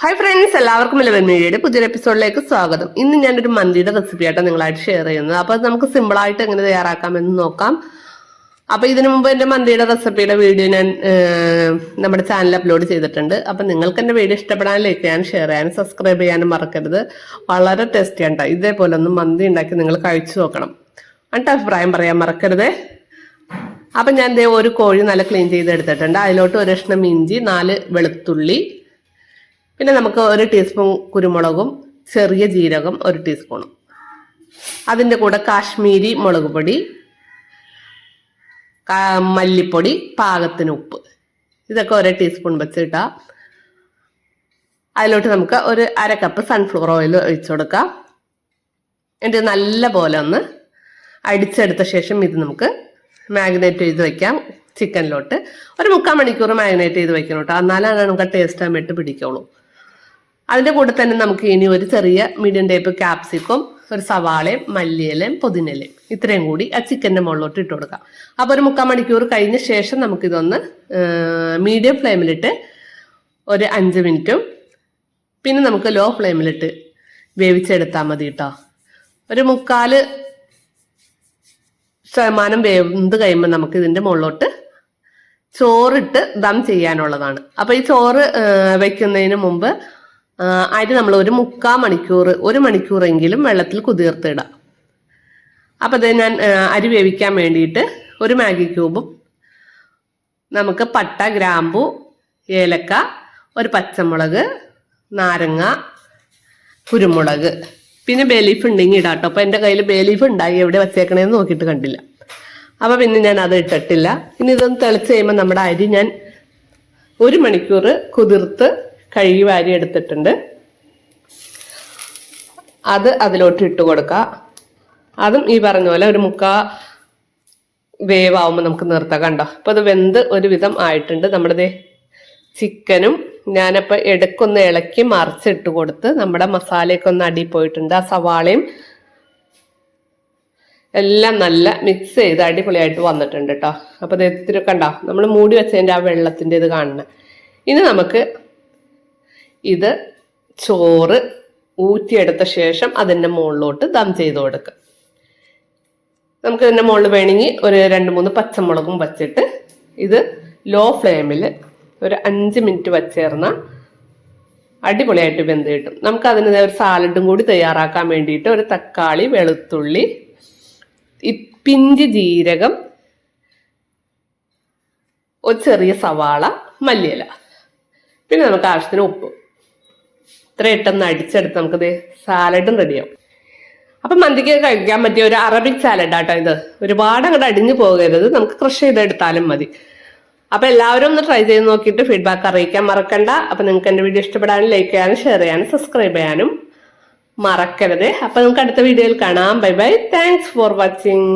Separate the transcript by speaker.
Speaker 1: Hi friends എല്ലാവർക്കും Eleven മീഡിയയുടെ പുതിയൊരു എപ്പിസോഡിലേക്ക് സ്വാഗതം. ഇന്ന് ഞാനൊരു മന്തിയുടെ റെസിപ്പി ആയിട്ട് നിങ്ങളായിട്ട് ഷെയർ ചെയ്യുന്നത്. അപ്പൊ നമുക്ക് സിമ്പിൾ ആയിട്ട് എങ്ങനെ തയ്യാറാക്കാമെന്ന് നോക്കാം. അപ്പൊ ഇതിനു മുമ്പ് എന്റെ മന്തിയുടെ റെസിപ്പിയുടെ വീഡിയോ ഞാൻ നമ്മുടെ ചാനൽ അപ്ലോഡ് ചെയ്തിട്ടുണ്ട്. അപ്പൊ നിങ്ങൾക്ക് എന്റെ വീഡിയോ ഇഷ്ടപ്പെടാൻ ലൈക്ക് ചെയ്യാനും ഷെയർ ചെയ്യാനും സബ്സ്ക്രൈബ് ചെയ്യാനും മറക്കരുത്. വളരെ ടേസ്റ്റി ആണ്. ഇതേപോലെ ഒന്ന് മന്തി ഉണ്ടാക്കി നിങ്ങൾ കഴിച്ചു നോക്കണം. എന്നിട്ട് അഭിപ്രായം പറയാൻ മറക്കരുതേ. അപ്പൊ ഞാൻ ദേ ഒരു കോഴി നല്ല ക്ലീൻ ചെയ്ത് എടുത്തിട്ടുണ്ട് അതിലോട്ട് ഒരു കഷ്ണം ഇഞ്ചി നാല് വെളുത്തുള്ളി പിന്നെ നമുക്ക് ഒരു ടീസ്പൂൺ കുരുമുളകും ചെറിയ ജീരകം ഒരു ടീസ്പൂണും അതിന്റെ കൂടെ കാശ്മീരി മുളക് പൊടി മല്ലിപ്പൊടി പാകത്തിന് ഉപ്പ്. ഇതൊക്കെ ഒരേ ടീസ്പൂൺ വെച്ചിട്ടാം. അതിലോട്ട് നമുക്ക് ഒരു അര കപ്പ് സൺഫ്ലവർ ഓയിൽ ഒഴിച്ചു കൊടുക്കാം. എന്നിട്ട് നല്ല പോലെ ഒന്ന് അടിച്ചെടുത്ത ശേഷം ഇത് നമുക്ക് മാഗ്നേറ്റ് ചെയ്ത് വെക്കാം ചിക്കനിലോട്ട് ഒരു മുക്കാൽ മണിക്കൂർ മാഗ്നേറ്റ് ചെയ്ത് വെക്കണം കേട്ടോ. എന്നാലാണ് നമുക്ക് ടേസ്റ്റ് ആയിട്ട് പിടിക്കുള്ളൂ. അതിന്റെ കൂടെ തന്നെ നമുക്ക് ഇനി ഒരു ചെറിയ മീഡിയം ടൈപ്പ് ക്യാപ്സിക്കും ഒരു സവാളയും മല്ലിയിലയും പുതിനയിലയും. ഇത്രയും കൂടി ആ ചിക്കന്റെ മുകളിലോട്ട് ഇട്ട് കൊടുക്കാം. അപ്പോൾ ഒരു മുക്കാൽ മണിക്കൂർ കഴിഞ്ഞ ശേഷം നമുക്കിതൊന്ന് മീഡിയം ഫ്ലെയിമിലിട്ട് ഒരു അഞ്ച് മിനിറ്റും പിന്നെ നമുക്ക് ലോ ഫ്ലെയിമിലിട്ട് വേവിച്ചെടുത്താൽ മതി കേട്ടോ ഒരു മുക്കാൽ ശതമാനം വെന്ത് കഴിയുമ്പോൾ നമുക്ക് ഇതിന്റെ മുകളിലോട്ട് ചോറിട്ട് ദം ചെയ്യാനുള്ളതാണ്. അപ്പോൾ ഈ ചോറ് വയ്ക്കുന്നതിന് മുമ്പ് അരി നമ്മൾ ഒരു മുക്കാ മണിക്കൂർ ഒരു മണിക്കൂറെങ്കിലും വെള്ളത്തിൽ കുതിർത്തിടാം അപ്പൊ അത് ഞാൻ അരി വേവിക്കാൻ വേണ്ടിയിട്ട് ഒരു മാഗി ക്യൂബും നമുക്ക് പട്ട ഗ്രാമ്പു ഏലക്ക ഒരു പച്ചമുളക് നാരങ്ങ കുരുമുളക്. പിന്നെ ബേലീഫ് ഉണ്ടെങ്കിൽ ഇടാം കേട്ടോ. അപ്പൊ എന്റെ കയ്യിൽ ബേലീഫ് ഉണ്ടായി എവിടെ വച്ചേക്കണേന്ന് നോക്കിയിട്ട് കണ്ടില്ല. അപ്പൊ പിന്നെ ഞാൻ അത് ഇട്ടിട്ടില്ല. ഇനി ഇതൊന്ന് തിളച്ച് കഴിയുമ്പോൾ നമ്മുടെ അരി ഞാൻ ഒരു മണിക്കൂർ കുതിർത്ത് കഴുകി വാരി എടുത്തിട്ടുണ്ട്. അത് അതിലോട്ട് ഇട്ട് കൊടുക്കുക. അതും ഈ പറഞ്ഞ പോലെ ഒരു മുക്കാ വേവാവുമ്പോൾ നമുക്ക് നിർത്താം കണ്ടോ? അപ്പൊ അത് വെന്ത് ഒരുവിധം ആയിട്ടുണ്ട്. നമ്മുടെ ചിക്കനും ഞാനപ്പോൾ ഇടയ്ക്കൊന്ന് ഇളക്കി മറിച്ചിട്ട് കൊടുത്ത് നമ്മുടെ മസാലയൊക്കെ ഒന്ന് അടി പോയിട്ടുണ്ട്. ആ സവാളയും എല്ലാം നല്ല മിക്സ് ചെയ്ത് അടിപൊളിയായിട്ട് വന്നിട്ടുണ്ട് കേട്ടോ. അപ്പോൾ ഇത് ഇത്തിരി കണ്ടോ? നമ്മൾ മൂടി വെച്ചതിന്റെ ആ വെള്ളത്തിന്റെ ഇത് കാണണം ഇനി നമുക്ക് ഇത് ചോറ് ഊറ്റിയെടുത്ത ശേഷം അതിന്റെ മുകളിലോട്ട് ദം ചെയ്ത് കൊടുക്കുക. നമുക്ക് ഇതിന്റെ മുകളിൽ വേണമെങ്കിൽ ഒരു രണ്ട് മൂന്ന് പച്ചമുളകും വച്ചിട്ട് ഇത് ലോ ഫ്ലെയിമിൽ ഒരു അഞ്ച് മിനിറ്റ് വച്ചേർന്ന അടിപൊളിയായിട്ട് വെന്ത് കിട്ടും. നമുക്ക് അതിന് ഒരു സാലഡും കൂടി തയ്യാറാക്കാൻ വേണ്ടിയിട്ട് ഒരു തക്കാളി വെളുത്തുള്ളി പിഞ്ചി ജീരകം ഒരു ചെറിയ സവാള മല്ലിയില. പിന്നെ നമുക്ക് ആവശ്യത്തിന് ഉപ്പ്. ഇത്ര ഇട്ടൊന്ന് അടിച്ചെടുത്ത് നമുക്കിത് സാലഡും റെഡിയാവും അപ്പം മന്തിക്ക് കഴിക്കാൻ പറ്റിയ ഒരു അറബിക് സാലഡ് ആട്ടോ ഇത്. ഒരുപാട് അങ്ങോട്ട് അടിഞ്ഞു പോകരുത്. നമുക്ക് ക്രഷ് ചെയ്തെടുത്താലും മതി. അപ്പൊ എല്ലാവരും ഒന്ന് ട്രൈ ചെയ്ത് നോക്കിയിട്ട് ഫീഡ്ബാക്ക് അറിയിക്കാൻ മറക്കണ്ട. അപ്പൊ നിങ്ങൾക്ക് എന്റെ വീഡിയോ ഇഷ്ടപ്പെടാനും ലൈക്ക് ചെയ്യാനും ഷെയർ ചെയ്യാനും സബ്സ്ക്രൈബ് ചെയ്യാനും മറക്കരുത്. അപ്പൊ നമുക്ക് അടുത്ത വീഡിയോയിൽ കാണാം. Bye bye thanks for watching